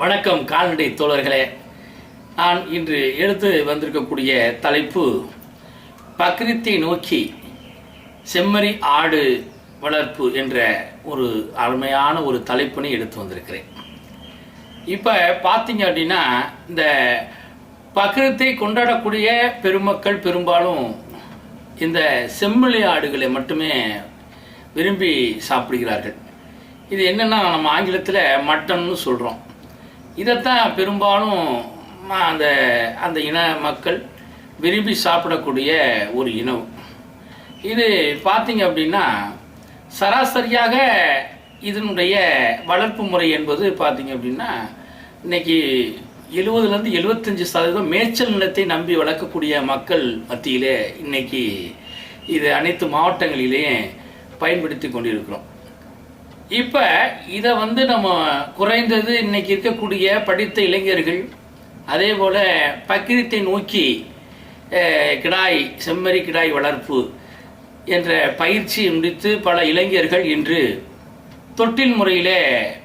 வணக்கம் கால்நடை தோழர்களே. நான் இன்று எடுத்து வந்திருக்கக்கூடிய தலைப்பு பக்ரீத்தை நோக்கி செம்மறி ஆடு வளர்ப்பு என்ற ஒரு அருமையான ஒரு தலைப்பினை எடுத்து வந்திருக்கிறேன். இப்போ பார்த்தீங்க அப்படின்னா இந்த பக்ரீத்தை கொண்டாடக்கூடிய பெருமக்கள் பெரும்பாலும் இந்த செம்மொழி ஆடுகளை மட்டுமே விரும்பி சாப்பிடுகிறார்கள். இது என்னன்னா நம்ம ஆங்கிலத்தில் மட்டன்னு சொல்கிறோம் இதைத்தான் பெரும்பாலும் அந்த அந்த இன மக்கள் விரும்பி சாப்பிடக்கூடிய ஒரு இனம். இது பார்த்திங்க அப்படின்னா சராசரியாக இதனுடைய வளர்ப்பு முறை என்பது பார்த்திங்க அப்படின்னா இன்னைக்கு எழுபதுலேருந்து எழுபத்தஞ்சு சதவீதம் மேய்ச்சல் நிலத்தை நம்பி வளர்க்கக்கூடிய மக்கள் மத்தியிலே இன்னைக்கு இது அனைத்து மாவட்டங்களிலேயும் பயன்படுத்தி கொண்டிருக்கிறோம். இப்போ இதை வந்து நம்ம குறைந்தது இன்னைக்கு இருக்கக்கூடிய படித்த இளைஞர்கள் அதே போல் பக்கிரத்தை நோக்கி கிடாய் செம்மறி கிடாய் வளர்ப்பு என்ற பயிற்சி முடித்து பல இளைஞர்கள் இன்று தொட்டில் முறையில்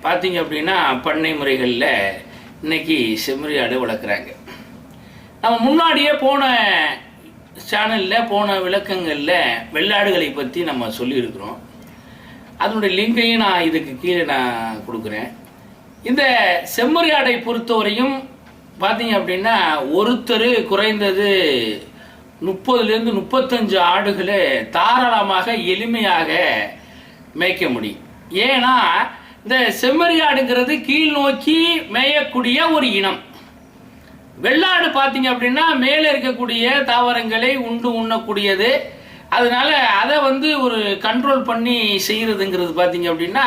பார்த்தீங்க அப்படின்னா பண்ணை முறைகளில் இன்னைக்கு செம்மறி ஆடு வளர்க்குறாங்க. நம்ம முன்னாடியே போன சேனலில் போன விளக்கங்களில் வெள்ளாடுகளை பற்றி நம்ம சொல்லியிருக்கிறோம். அதனுடைய லிங்கையும் நான் இதுக்கு கீழே நான் கொடுக்குறேன். இந்த செம்மறியாடை பொறுத்தவரையும் பார்த்தீங்க அப்படின்னா ஒருத்தர் குறைந்தது முப்பதுலேருந்து முப்பத்தஞ்சு ஆடுகளை தாராளமாக எளிமையாக மேய்க்க முடியும். ஏன்னா இந்த செம்மறி ஆடுங்கிறது கீழ் நோக்கி மேயக்கூடிய ஒரு இனம். வெள்ளாடு பார்த்தீங்க அப்படின்னா மேலே இருக்கக்கூடிய தாவரங்களை உண்டு உண்ணக்கூடியது. அதனால் அதை வந்து ஒரு கண்ட்ரோல் பண்ணி செய்கிறதுங்கிறது பார்த்தீங்க அப்படின்னா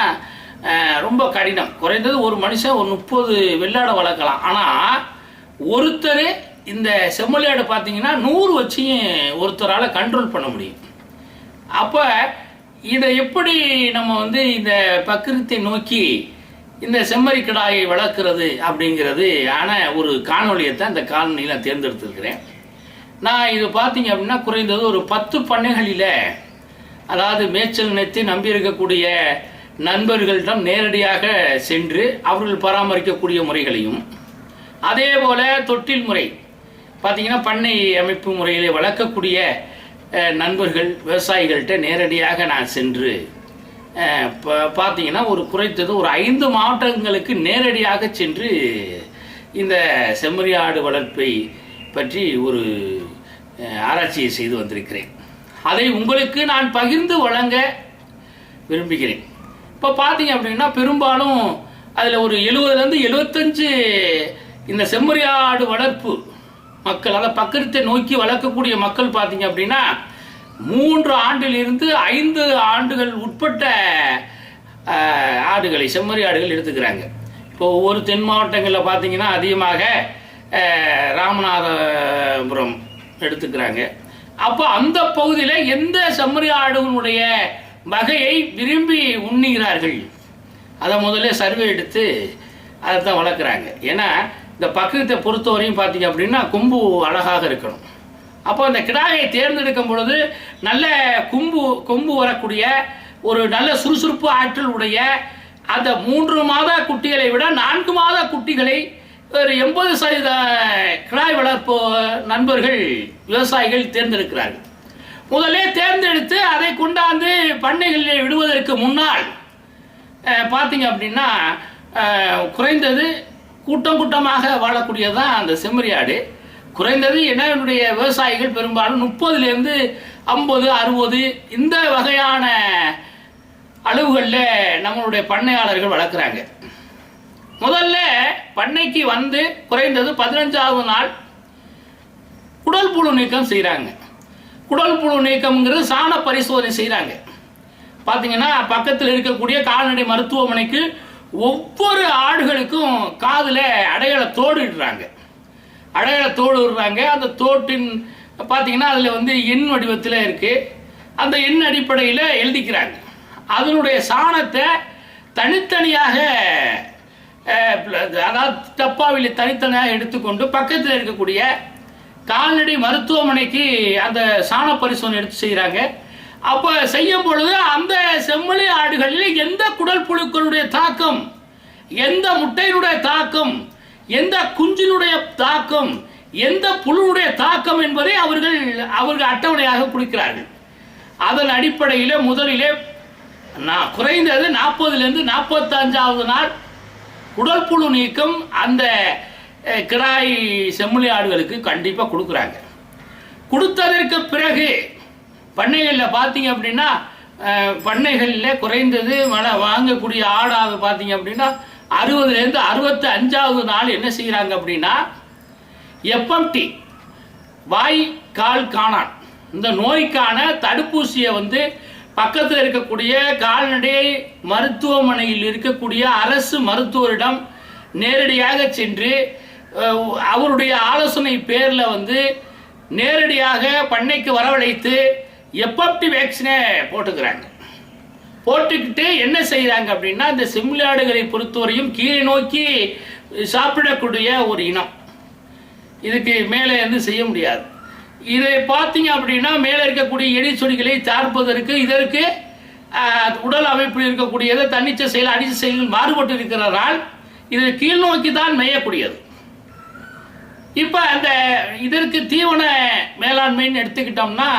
ரொம்ப கடினம். குறைந்தது ஒரு மனுஷன் ஒரு முப்பது வெள்ளாடை வளர்க்கலாம். ஆனால் ஒருத்தர் இந்த செம்மொழியாடை பார்த்தீங்கன்னா நூறு வச்சியும் ஒருத்தரால் கண்ட்ரோல் பண்ண முடியும். அப்போ இதை எப்படி நம்ம வந்து இந்த பக்கிரத்தை நோக்கி இந்த செம்மறி கிடாயை வளர்க்குறது அப்படிங்கிறது ஆன ஒரு காணொலியை தான் இந்த காலனியில் தேர்ந்தெடுத்திருக்கிறேன். நான் இது பார்த்தீங்க அப்படின்னா குறைந்தது ஒரு பத்து பண்ணைகளில் அதாவது மேய்ச்சல் நினைத்து நம்பி இருக்கக்கூடிய நண்பர்களிடம் நேரடியாக சென்று அவர்கள் பராமரிக்கக்கூடிய முறைகளையும் அதே போல தொட்டில் முறை. பார்த்தீங்கன்னா பண்ணை அமைப்பு முறையிலே வளர்க்கக்கூடிய நண்பர்கள் விவசாயிகள்கிட்ட நேரடியாக நான் சென்று ப- பார்த்தீங்கன்னா ஒரு குறைத்தது ஒரு ஐந்து மாவட்டங்களுக்கு நேரடியாக சென்று இந்த செம்மறி ஆடு வளர்ப்பை பற்றி ஒரு ஆராய்ச்சியை செய்து வந்திருக்கிறேன். அதை உங்களுக்கு நான் பகிர்ந்து வழங்க விரும்புகிறேன். இப்போ பார்த்தீங்க அப்படின்னா பெரும்பாலும் அதில் ஒரு எழுபதுலேருந்து எழுபத்தஞ்சு இந்த செம்மறி ஆடு வளர்ப்பு மக்கள் அதை பக்கத்தை நோக்கி வளர்க்கக்கூடிய மக்கள் பார்த்தீங்க அப்படின்னா மூன்று ஆண்டிலிருந்து ஐந்து ஆண்டுகள் உட்பட்ட ஆடுகளை செம்மறி ஆடுகள் எடுத்துக்கிறாங்க. இப்போ ஒவ்வொரு தென் மாவட்டங்களில் பார்த்தீங்கன்னா அதிகமாக ராமநாதபுரம் எடுத்துக்கிறாங்க அப்போ அந்த பகுதியில் எந்த செம்மறி ஆடுகளுடைய வகையை விரும்பி உண்ணுகிறார்கள்? அதை முதல்ல சர்வே எடுத்து அதை தான் வளர்க்குறாங்க. ஏன்னா இந்த பக்கத்தை பொறுத்தவரையும் பார்த்தீங்க அப்படின்னா கொம்பு அழகாக இருக்கணும். அப்போ அந்த கிடாயை தேர்ந்தெடுக்கும் பொழுது நல்ல கொம்பு கொம்பு வரக்கூடிய ஒரு நல்ல சுறுசுறுப்பு ஆற்றல் உடைய அந்த மூன்று மாத குட்டிகளை விட நான்கு மாத குட்டிகளை ஒரு எண்பது சதவீத கிடா வளர்ப்பு நண்பர்கள் விவசாயிகள் தேர்ந்தெடுக்கிறார்கள். முதலே தேர்ந்தெடுத்து அதை கொண்டாந்து பண்ணைகளில் விடுவதற்கு முன்னால் பார்த்தீங்க அப்படின்னா குறைந்தது கூட்டம் கூட்டமாக வாழக்கூடியதான் அந்த செம்மறியாடு குறைந்தது என்னுடைய விவசாயிகள் பெரும்பாலும் முப்பதுலேருந்து ஐம்பது அறுபது இந்த வகையான அளவுகளில் நம்மளுடைய பண்ணையாளர்கள் வளர்க்குறாங்க. முதல்ல பண்ணைக்கு வந்து குறைந்தது பதினஞ்சாவது நாள் குடல் புழு நீக்கம் செய்கிறாங்க குடல் புழு நீக்கம்ங்கிறது சாண பரிசோதனை செய்கிறாங்க பார்த்தீங்கன்னா பக்கத்தில் இருக்கக்கூடிய கால்நடை மருத்துவமனைக்கு ஒவ்வொரு ஆடுகளுக்கும் காதில் அடையாள தோடு இடுறாங்க. அடையாள தோடு விடுறாங்க அந்த தோட்டின் பார்த்தீங்கன்னா அதில் வந்து எண் வடிவத்தில் இருக்குது அந்த எண் அடிப்படையில் எழுதிக்கிறாங்க. அதனுடைய சாணத்தை தனித்தனியாக அதாவது டப்பாவில் தனித்தனியாக எடுத்துக்கொண்டு பக்கத்தில் இருக்கக்கூடிய கால்நடை மருத்துவமனைக்கு அந்த சாண பரிசோதனை எடுத்து செய்கிறாங்க அப்போ செய்யும் பொழுது அந்த செம்மொழி ஆடுகளில் எந்த குடல் புழுக்களுடைய தாக்கம் எந்த முட்டையினுடைய தாக்கம் எந்த குஞ்சினுடைய தாக்கம் எந்த புழுவுடைய தாக்கம் என்பதை அவர்கள் அவர்கள் அட்டவணையாக கொடுக்கிறார்கள் அதன் அடிப்படையில் முதலிலே நான் குறைந்தது நாற்பதுலேருந்து நாற்பத்தஞ்சாவது நாள் குடல் புழு நீக்கம் அந்த கிடாய் செம்மொழி ஆடுகளுக்கு கண்டிப்பாக கொடுக்குறாங்க. கொடுத்ததற்கு பிறகு பண்ணைகளில் பார்த்தீங்க அப்படின்னா பண்ணைகளில் குறைந்தது மழை வாங்கக்கூடிய ஆடாக பார்த்தீங்க அப்படின்னா அறுபதுலேருந்து அறுபத்தி அஞ்சாவது நாள் என்ன செய்கிறாங்க அப்படின்னா எப்எம்டி வாய் கால் காணான். இந்த நோய்க்கான தடுப்பூசியை வந்து பக்கத்தில் இருக்கக்கூடிய கால்நடை மருத்துவமனையில் இருக்கக்கூடிய அரசு மருத்துவரிடம் நேரடியாக சென்று அவருடைய ஆலோசனை பேரில் வந்து நேரடியாக பண்ணைக்கு வரவழைத்து எப்பப்டி வேக்சினை போட்டுக்கிறாங்க. போட்டுக்கிட்டு என்ன செய்கிறாங்க அப்படின்னா இந்த செம்மறியாடுகளை பொறுத்தவரையும் கீழே நோக்கி சாப்பிடக்கூடிய ஒரு இனம். இதுக்கு மேலே வந்து செய்ய முடியாது. இதை பார்த்தீங்க அப்படின்னா மேலே இருக்கக்கூடிய எடி சொடிகளை தார்ப்பதற்கு இதற்கு உடல் அமைப்பில் இருக்கக்கூடியதை தன்னிச்சை செயல் அடிச்ச செயல் மாறுபட்டு இருக்கிறதால் இது கீழ் நோக்கி தான் மேயக்கூடியது. இப்போ அந்த இதற்கு தீவன மேலாண்மைன்னு எடுத்துக்கிட்டோம்னா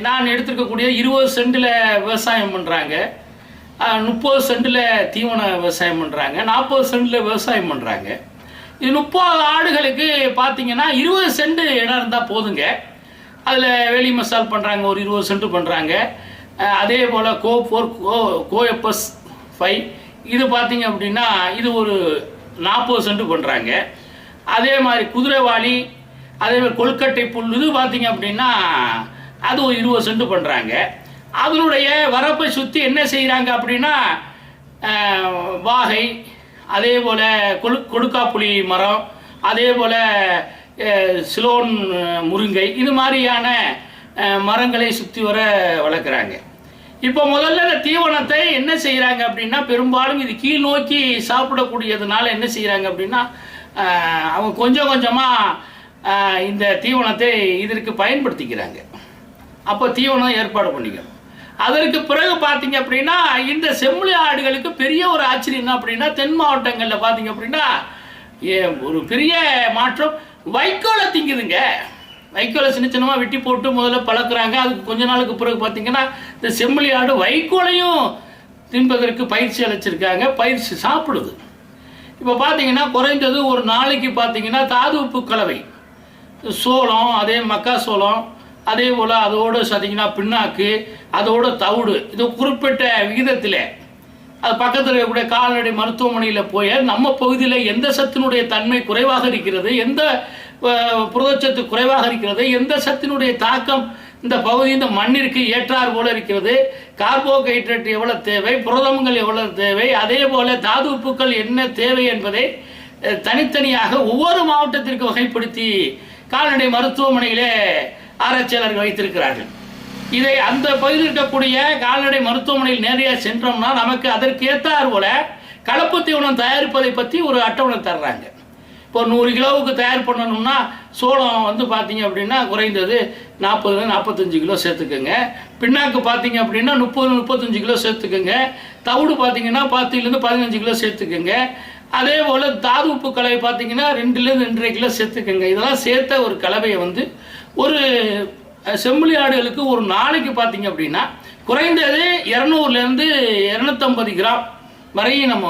நான் எடுத்துருக்கக்கூடிய இருபது சென்டில் விவசாயம் பண்ணுறாங்க முப்பது சென்டில் தீவன விவசாயம் பண்ணுறாங்க நாற்பது சென்டில் விவசாயம் பண்ணுறாங்க இது முப்பது ஆடுகளுக்கு பார்த்தீங்கன்னா இருபது சென்ட் இடம் இருந்தால் போதுங்க. அதில் வெளி மசால் பண்ணுறாங்க ஒரு இருபது சென்ட் பண்ணுறாங்க அதே போல் கோ ஃபோர் கோ கோஎப்எஸ் ஃபைவ் இது பார்த்தீங்க அப்படின்னா இது ஒரு நாற்பது சென்ட் பண்ணுறாங்க அதே மாதிரி குதிரைவாளி அதே மாதிரி கொல்கட்டை புல் இது பார்த்தீங்க அப்படின்னா அது ஒரு இருபது சென்ட் பண்ணுறாங்க அதனுடைய வரப்பை சுற்றி என்ன செய்கிறாங்க அப்படின்னா வாகை அதே போல் கொழு கொடுக்காப்புளி மரம் அதே போல் சிலோன் முருங்கை இது மாதிரியான மரங்களை சுற்றி வர வளர்க்குறாங்க. இப்போ முதல்ல இந்த தீவனத்தை என்ன செய்கிறாங்க அப்படின்னா பெரும்பாலும் இது கீழ் நோக்கி சாப்பிடக்கூடியதுனால என்ன செய்கிறாங்க அப்படின்னா அவங்க கொஞ்சம் கொஞ்சமாக இந்த தீவனத்தை இதற்கு பயன்படுத்திக்கிறாங்க. அப்போ தீவனம் ஏற்பாடு பண்ணிக்கணும். அதற்கு பிறகு பார்த்தீங்க அப்படின்னா இந்த செம்மொழி ஆடுகளுக்கு பெரிய ஒரு ஆச்சரியம் என்ன அப்படின்னா தென் மாவட்டங்களில் பார்த்தீங்க அப்படின்னா ஏ, ஒரு பெரிய மாற்றம். வைக்கோலை திங்குதுங்க. வைக்கோலை சின்ன சின்னமாக வெட்டி போட்டு முதல்ல பழக்கிறாங்க. அதுக்கு கொஞ்ச நாளுக்கு பிறகு பார்த்தீங்கன்னா இந்த செம்மொழி ஆடு வைக்கோலையும் தின்பதற்கு பயிற்சி அளிச்சிருக்காங்க. பயிற்சி சாப்பிடுது. இப்போ பார்த்தீங்கன்னா குறைந்தது ஒரு நாளைக்கு பார்த்தீங்கன்னா தாது உப்பு கலவை. சோளம் அதே மக்காசோளம் அதே போல் அதோடு பார்த்தீங்கன்னா பின்னாக்கு அதோட தவிடு இது குறிப்பிட்ட விகிதத்தில். அது பக்கத்தில் இருக்கக்கூடிய கால்நடை மருத்துவமனையில் போய் நம்ம பகுதியில் எந்த சத்தினுடைய தன்மை குறைவாக இருக்கிறது எந்த புரதச்சத்து குறைவாக இருக்கிறது எந்த சத்தினுடைய தாக்கம் இந்த பகுதி இந்த மண்ணிற்கு ஏற்றார் போல இருக்கிறது கார்போஹைட்ரேட் எவ்வளவு தேவை? புரதங்கள் எவ்வளவு தேவை? அதே போல தாது உப்புக்கள் என்ன தேவை என்பதை தனித்தனியாக ஒவ்வொரு மாவட்டத்திற்கு வகைப்படுத்தி கால்நடை மருத்துவமனையிலே ஆராய்ச்சியாளர்கள் வைத்திருக்கிறார்கள். இதை அந்த பகுதியில் இருக்கக்கூடிய கால்நடை மருத்துவமனையில் நேரடியாக சென்றோம்னா நமக்கு அதற்கு ஏற்றார் போல கலப்பு தீவனம் தயாரிப்பதை பற்றி ஒரு அட்டவணை தர்றாங்க. இப்போ நூறு கிலோவுக்கு தயார் பண்ணணும்னா சோளம் வந்து பார்த்தீங்க அப்படின்னா குறைந்தது நாற்பது நாற்பத்தஞ்சு கிலோ சேர்த்துக்கோங்க. பின்னாக்கு பார்த்தீங்க அப்படின்னா முப்பது முப்பத்தஞ்சு கிலோ சேர்த்துக்கோங்க. தவிடு பார்த்தீங்கன்னா பத்துலேருந்து பதினஞ்சு கிலோ சேர்த்துக்கோங்க. அதே போல் தாது உப்பு கலவை பார்த்தீங்கன்னா ரெண்டுலேருந்து ரெண்டரை கிலோ சேர்த்துக்கோங்க. இதெல்லாம் சேர்த்த ஒரு கலவையை வந்து ஒரு அஹ், செம்மொழி ஆடுகளுக்கு ஒரு நாளைக்கு பார்த்தீங்க அப்படின்னா குறைந்தது இரநூறுலேருந்து இரநூத்தம்பது கிராம் வரையும் நம்ம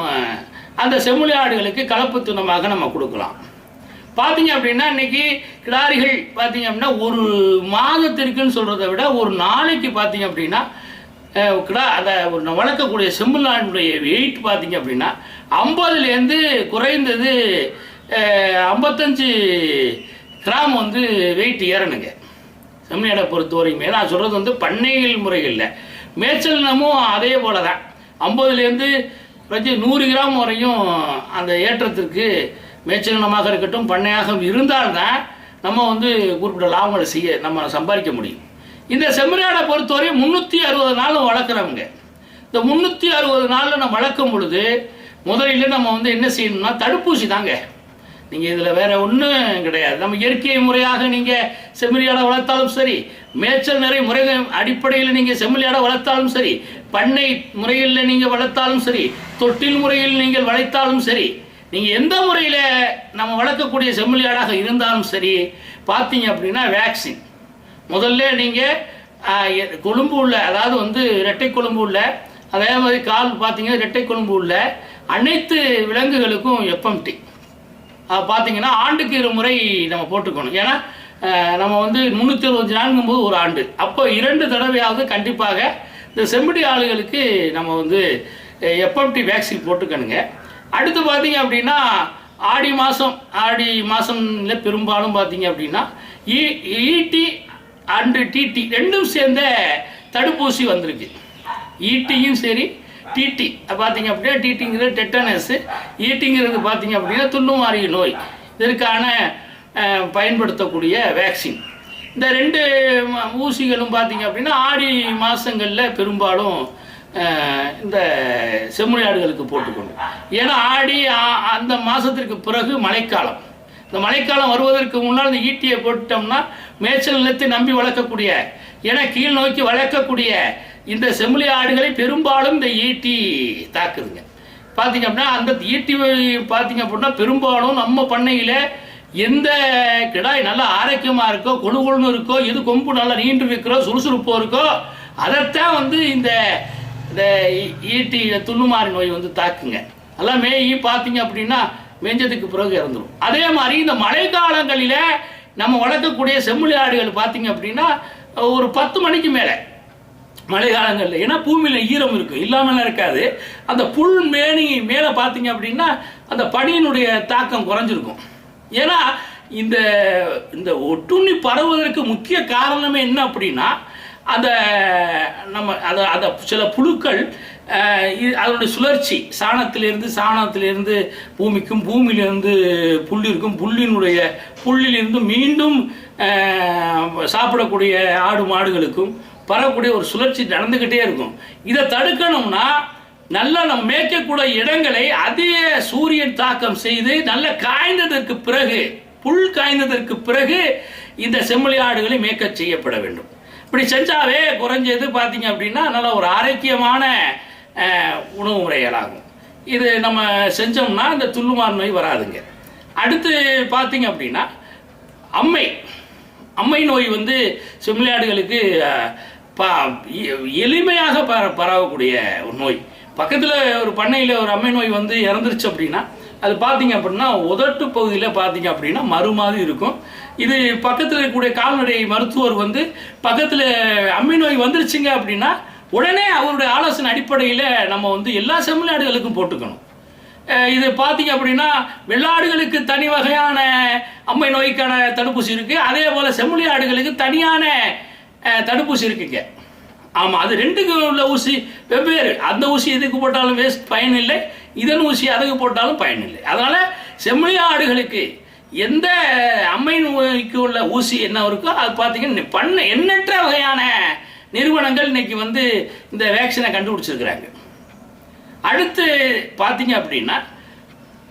அந்த செம்மொழி ஆடுகளுக்கு கலப்பு துணமாக நம்ம கொடுக்கலாம். பார்த்தீங்க அப்படின்னா இன்னைக்கு கிடாரிகள் பார்த்தீங்க அப்படின்னா ஒரு மாதத்திற்குன்னு சொல்கிறத விட ஒரு நாளைக்கு பார்த்தீங்க அப்படின்னா கிடா அதை ஒரு வளர்க்கக்கூடிய செம்மொழியாடுடைய வெயிட் பார்த்தீங்க அப்படின்னா ஐம்பதுலேருந்து குறைந்தது ஐம்பத்தஞ்சு கிராம் வந்து வெயிட் ஏறணுங்க. செம்மறியாடை பொறுத்த வரைக்குமே நான் சொல்கிறது வந்து பண்ணைகள் முறைகளில் மேய்ச்சல் மேய்ச்சல்னமும் அதே போல தான் ஐம்பதுலேருந்து வச்சு நூறு கிராம் வரையும் அந்த ஏற்றத்திற்கு மேய்ச்சல் இருக்கட்டும் பண்ணையாக இருந்தால்தான் நம்ம வந்து குறிப்பிட்ட லாபங்களை செய்ய நம்ம சம்பாதிக்க முடியும். இந்த செம்மறியாடை பொறுத்தவரை முந்நூற்றி அறுபது நாளும் வளர்க்குறவங்க. இந்த முந்நூற்றி அறுபது நாளில் நம்ம வளர்க்கும் பொழுது முதலில் நம்ம வந்து என்ன செய்யணும்னா தடுப்பூசி தாங்க. நீங்கள் இதில் வேற ஒன்றும் கிடையாது. நம்ம இயற்கை முறையாக நீங்கள் செம்மறியாடை வளர்த்தாலும் சரி மேய்ச்சல் நிறை முறை அடிப்படையில் நீங்கள் செம்மறியாடை வளர்த்தாலும் சரி பண்ணை முறையில் நீங்கள் வளர்த்தாலும் சரி தொட்டில் முறையில் நீங்கள் வளைத்தாலும் சரி நீங்கள் எந்த முறையில் நம்ம வளர்க்கக்கூடிய செம்மொழியாடாக இருந்தாலும் சரி பார்த்தீங்க அப்படின்னா வேக்சின் முதல்ல நீங்கள் கொழும்பு உள்ள அதாவது வந்து இரட்டை கொழும்பு உள்ள அதே மாதிரி கால் பார்த்தீங்கன்னா இரட்டை கொழும்பு உள்ள அனைத்து விலங்குகளுக்கும் எப்எம்டி பார்த்தீங்கன்னா ஆண்டுக்கு இரு முறை நம்ம போட்டுக்கணும். ஏன்னா நம்ம வந்து முந்நூற்றி அறுபத்தி நான்கும் போது ஒரு ஆண்டு. அப்போ இரண்டு தடவையாவது கண்டிப்பாக இந்த செம்படி ஆளுகளுக்கு நம்ம வந்து எப்எம்டி வேக்சின் போட்டுக்கணுங்க. அடுத்து பார்த்தீங்க அப்படின்னா ஆடி மாதம் ஆடி மாதம்ல பெரும்பாலும் பார்த்தீங்க அப்படின்னா ஈடி அண்டு டிடி ரெண்டும் சேர்ந்த தடுப்பூசி வந்திருக்கு. ஈட்டியும் சரி டிடி பார்த்தீங்க அப்படின்னா டிடிங்கிறது டெட்டனஸ் ஈட்டிங்கிறது பார்த்தீங்க அப்படின்னா துள்ளுமாறி நோய். இதற்கான பயன்படுத்தக்கூடிய வேக்சின் இந்த ரெண்டு ஊசிகளும் பார்த்தீங்க அப்படின்னா ஆடி மாதங்களில் பெரும்பாலும் இந்த செம்மொழி ஆடுகளுக்கு போட்டுக்கணும் ஏன்னா ஆடி அந்த மாதத்திற்கு பிறகு மழைக்காலம். இந்த மழைக்காலம் வருவதற்கு முன்னால் இந்த ஈட்டியை போட்டோம்னா மேய்ச்சல் நிலத்தை நம்பி வளர்க்கக்கூடிய ஏன்னா கீழ் நோக்கி வளர்க்கக்கூடிய இந்த செம்மொழி ஆடுகளை பெரும்பாலும் இந்த ஈட்டி தாக்குதுங்க. பார்த்தீங்க அப்படின்னா அந்த ஈட்டி பார்த்தீங்க அப்படின்னா பெரும்பாலும் நம்ம பண்ணையில் எந்த கிடாய் நல்லா ஆரோக்கியமாக இருக்கோ கொழு கொழுன்னு இருக்கோ எது கொம்பு நல்லா நீண்டு இருக்கிறோ சுறுசுறுப்போ இருக்கோ அதைத்தான் வந்து இந்த இந்த ஈட்டி துண்ணுமாறி நோய் வந்து தாக்குங்க. எல்லாம் மேயி பார்த்தீங்க அப்படின்னா மேஞ்சதுக்கு பிறகு இறந்துடும் அதே மாதிரி இந்த மழை காலங்களில் நம்ம வளர்க்கக்கூடிய செம்மொழி ஆடுகள் பார்த்தீங்க அப்படின்னா ஒரு பத்து மணிக்கு மேலே மழை காலங்களில். ஏன்னா பூமியில் ஈரம் இருக்கும் இல்லாமலாம் இருக்காது. அந்த புல் மேனி மேலே பார்த்தீங்க அப்படின்னா அந்த பனியினுடைய தாக்கம் குறைஞ்சிருக்கும். ஏன்னா இந்த இந்த ஒட்டுண்ணி பரவுவதற்கு முக்கிய காரணமே என்ன அப்படின்னா அந்த நம்ம அதை அதை சில புழுக்கள் இது- அதனுடைய சுழற்சி சாணத்திலிருந்து சாணத்திலிருந்து பூமிக்கும் பூமியிலிருந்து புல்லிருக்கும் புல்லினுடைய புல்லிலிருந்து மீண்டும் சாப்பிடக்கூடிய ஆடு மாடுகளுக்கும் பரவக்கூடிய ஒரு சுழற்சி நடந்துக்கிட்டே இருக்கும். இதை தடுக்கணும்னா நல்லா நம்ம மேய்க்கக்கூடிய இடங்களை அதிக சூரியன் தாக்கம் செய்து நல்ல காய்ந்ததற்கு பிறகு புல் காய்ந்ததற்கு பிறகு இந்த செம்மொழி ஆடுகளை மேய்க்க செய்யப்பட வேண்டும். இப்படி செஞ்சாவே குறைஞ்சது பார்த்தீங்க அப்படின்னா நல்ல ஒரு ஆரோக்கியமான உணவு முறைகளாகும். இது நம்ம செஞ்சோம்னா இந்த துள்ளுமார் நோய் வராதுங்க. அடுத்து பார்த்தீங்க அப்படின்னா அம்மை. அம்மை நோய் வந்து செம்மறியாடுகளுக்கு ப- எளிமையாக பரவக்கூடிய நோய். பக்கத்தில் ஒரு பண்ணையில் ஒரு அம்மை நோய் வந்து இறந்துருச்சு அப்படின்னா அது பார்த்தீங்க அப்படின்னா உதட்டு பகுதியில் பார்த்தீங்க அப்படின்னா மறு மாதிரி இருக்கும். இது பக்கத்தில் இருக்கக்கூடிய கால்நடை மருத்துவர் வந்து பக்கத்தில் அம்மை நோய் வந்துருச்சுங்க அப்படின்னா உடனே அவருடைய ஆலோசனை அடிப்படையில் நம்ம வந்து எல்லா செம்மறியாடுகளுக்கும் போட்டுக்கணும். இது பார்த்தீங்க அப்படின்னா வெள்ளாடுகளுக்கு தனி வகையான அம்மை நோய்க்கான தடுப்பூசி இருக்குது அதே போல் செம்மொழி ஆடுகளுக்கு தனியான தடுப்பூசி இருக்குங்க. ஆமாம் அது ரெண்டுக்கு உள்ள ஊசி வெவ்வேறு. அந்த ஊசி எதுக்கு போட்டாலும் வேஸ்ட் பயன் இல்லை இதன் ஊசி அதுக்கு போட்டாலும் பயன் இல்லை அதனால் செம்மொழி ஆடுகளுக்கு எந்த அம்மை நோய்க்கு உள்ள ஊசி என்ன இருக்கோ அது பார்த்தீங்கன்னா பண்ண எண்ணற்ற வகையான நிறுவனங்கள் இன்னைக்கு வந்து இந்த வேக்சினை கண்டுபிடிச்சிருக்கிறாங்க. அடுத்து பார்த்தீங்க அப்படின்னா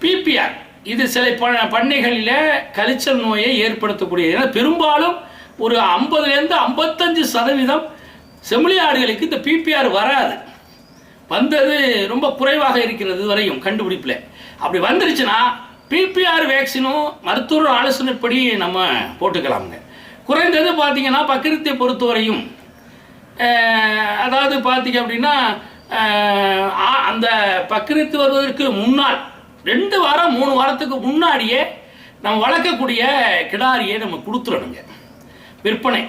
பிபிஆர் இது சில ப பண்ணைகளில் கழிச்சல் நோயை ஏற்படுத்தக்கூடியது. ஏன்னா பெரும்பாலும் ஒரு ஐம்பதுலேருந்து ஐம்பத்தஞ்சு சதவீதம் செம்மொழி ஆடுகளுக்கு இந்த பிபிஆர் வராது. வந்தது ரொம்ப குறைவாக இருக்கிறது வரையும் கண்டுபிடிப்பில். அப்படி வந்துருச்சுன்னா பிபிஆர் வேக்சினும் மருத்துவர் ஆலோசனைப்படி நம்ம போட்டுக்கலாமுங்க. குறைந்தது பார்த்தீங்கன்னா பக்கிரத்தை பொறுத்தவரையும் அதாவது பார்த்தீங்க அப்படின்னா அந்த பக்கிரத்து வருவதற்கு முன்னால் ரெண்டு வாரம் மூணு வாரத்துக்கு முன்னாடியே நம்ம வளர்க்கக்கூடிய கிடாரியை நம்ம கொடுத்துடணுங்க. விற்பனை.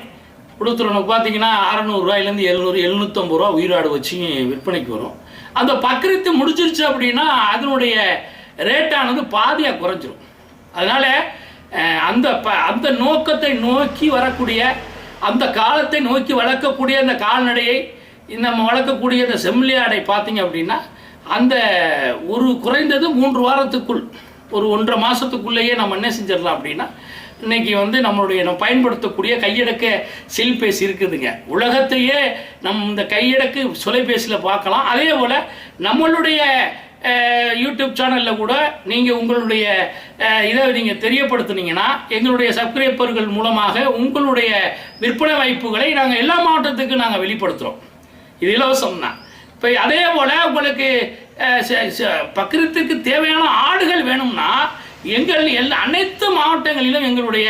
கொடுத்துடணும் பார்த்தீங்கன்னா அறநூறுரூவாயிலேருந்து எழுநூறு எழுநூற்றம்பது ரூபா உயிராடு வச்சு விற்பனைக்கு வரும். அந்த பக்கரித்து முடிச்சிருச்சு அப்படின்னா அதனுடைய ரேட்டானது பாதியாக குறைஞ்சிரும். அதனால அந்த ப அந்த நோக்கத்தை நோக்கி வரக்கூடிய அந்த காலத்தை நோக்கி வளர்க்கக்கூடிய அந்த கால்நடையை இந்த நம்ம வளர்க்கக்கூடிய அந்த செம்மறியாடை பார்த்தீங்க அப்படின்னா அந்த ஒரு குறைந்தது மூன்று வாரத்துக்குள் ஒரு ஒன்றரை மாதத்துக்குள்ளேயே நம்ம என்ன செஞ்சிடலாம் அப்படின்னா இன்னைக்கு வந்து நம்மளுடைய நம்ம பயன்படுத்தக்கூடிய கையடக்க செல்பேசி இருக்குதுங்க. உலகத்தையே நம் இந்த கையடக்கு தொலைபேசியில் பார்க்கலாம். அதே போல் நம்மளுடைய யூடியூப் சேனலில் கூட நீங்கள் உங்களுடைய இதை நீங்கள் தெரியப்படுத்துனீங்கன்னா எங்களுடைய சப்ஸ்கிரைபர்கள் மூலமாக உங்களுடைய விற்பனை வாய்ப்புகளை நாங்கள் எல்லா மாவட்டத்துக்கும் நாங்கள் வெளிப்படுத்துகிறோம் இது இலவசம் தான் இப்போ அதே போல் உங்களுக்கு அஹ், ச- ச- தேவையான ஆடுகள் வேணும்னா எங்கள் எல்லா அனைத்து மாவட்டங்களிலும் எங்களுடைய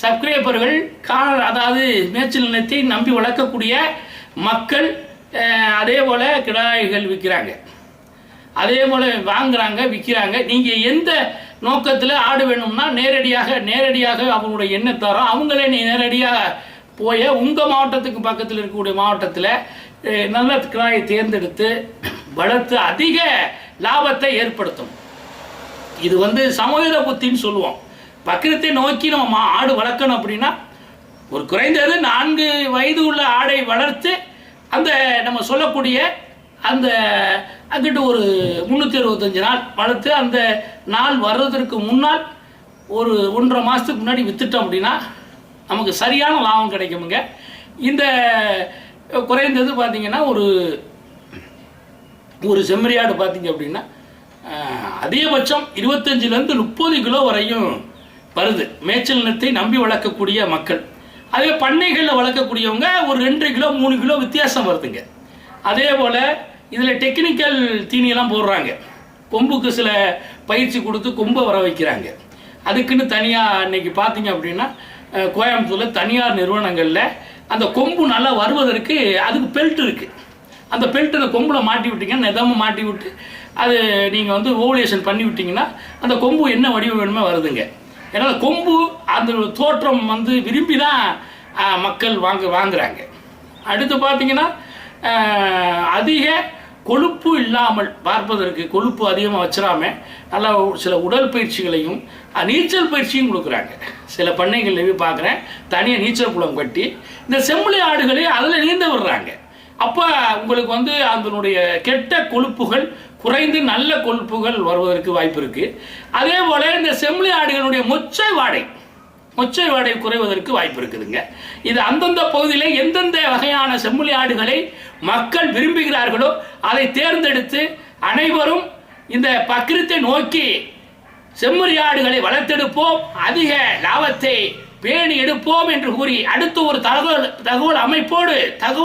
சப்ஸ்கிரைபர்கள் காணல் அதாவது மேய்ச்சல் நிலத்தை நம்பி வளர்க்கக்கூடிய மக்கள் அதே போல் கிடாய்கள் விற்கிறாங்க. அதே போல் வாங்குறாங்க விற்கிறாங்க. நீங்கள் எந்த நோக்கத்தில் ஆடு வேணும்னா நேரடியாக நேரடியாக அவங்களுடைய எண்ணத்தாரோ அவங்களே நீ நேரடியாக போய் உங்கள் மாவட்டத்துக்கு பக்கத்தில் இருக்கக்கூடிய மாவட்டத்தில் நல்ல கிடாயை தேர்ந்தெடுத்து வளர்த்து அதிக லாபத்தை ஏற்படுத்தும். இது வந்து சமூக புத்தின்னு சொல்லுவோம். பக்கிரத்தை நோக்கி நம்ம ஆடு வளர்க்கணும் அப்படின்னா ஒரு குறைந்தது நான்கு வயது உள்ள ஆடை வளர்த்து அந்த நம்ம சொல்லக்கூடிய அந்த அங்கிட்டு ஒரு முந்நூற்றி அறுபத்தஞ்சு நாள் வளர்த்து அந்த நாள் வர்றதற்கு முன்னால் ஒரு ஒன்றரை மாதத்துக்கு முன்னாடி வித்துட்டோம் அப்படின்னா நமக்கு சரியான லாபம் கிடைக்குமுங்க. இந்த குறைந்தது பார்த்தீங்கன்னா ஒரு ஒரு செம்மறியாடு பார்த்தீங்க அப்படின்னா அதிகபட்சம் இருபத்தஞ்சிலேருந்து முப்பது கிலோ வரையும் வருது. மேய்ச்சல் நிலத்தை நம்பி வளர்க்கக்கூடிய மக்கள். அதே பண்ணைகளில் வளர்க்கக்கூடியவங்க ஒரு ரெண்டு கிலோ மூணு கிலோ வித்தியாசம் வருதுங்க. அதே போல் இதில் டெக்னிக்கல் தீனியெல்லாம் போடுறாங்க. கொம்புக்கு சில பயிற்சி கொடுத்து கொம்பை வர வைக்கிறாங்க. அதுக்குன்னு தனியாக இன்னைக்கு பார்த்தீங்க அப்படின்னா கோயம்புத்தூரில் தனியார் நிறுவனங்களில் அந்த கொம்பு நல்லா வருவதற்கு அதுக்கு பெல்ட் இருக்குது அந்த பெல்ட் அந்த கொம்பில் மாட்டி விட்டீங்கன்னா நிதமாக மாட்டி விட்டு அது நீங்கள் வந்து ஓவலேஷன் பண்ணி விட்டிங்கன்னா அந்த கொம்பு என்ன வடிவம் வேணுமோ வருதுங்க. ஏன்னா கொம்பு அந்த தோற்றம் வந்து விரும்பி தான் மக்கள் வாங்க வாங்குறாங்க. அடுத்து பார்த்தீங்கன்னா அதிக கொழுப்பு இல்லாமல் பார்ப்பதற்கு கொழுப்பு அதிகமாக வச்சிடாம நல்லா சில உடல் பயிற்சிகளையும் நீச்சல் பயிற்சியும் கொடுக்குறாங்க. சில பண்ணைகளில் பார்க்குறேன் தனியாக நீச்சல் குளம் கட்டி இந்த செம்மொழி ஆடுகளை அதில் நீந்த விடுறாங்க. அப்போ உங்களுக்கு வந்து அதனுடைய கெட்ட கொழுப்புகள் குறைந்து நல்ல கொழுப்புகள் வருவதற்கு வாய்ப்பு இருக்கு. அதே போல இந்த செம்மொழி ஆடுகளுடைய மொச்சை வாடை மொச்சை வாடை குறைவதற்கு வாய்ப்பு இருக்குதுங்க. இது அந்தந்த பகுதியில் எந்தெந்த வகையான செம்மொழி ஆடுகளை மக்கள் விரும்புகிறார்களோ அதை தேர்ந்தெடுத்து அனைவரும் இந்த பக்கிரத்தை நோக்கி செம்மறி ஆடுகளை வளர்த்தெடுப்போம் அதிக லாபத்தை பேணி எடுப்போம் என்று கூறி அடுத்து ஒரு தகவல் தகவல் அமைப்போடு தகவல்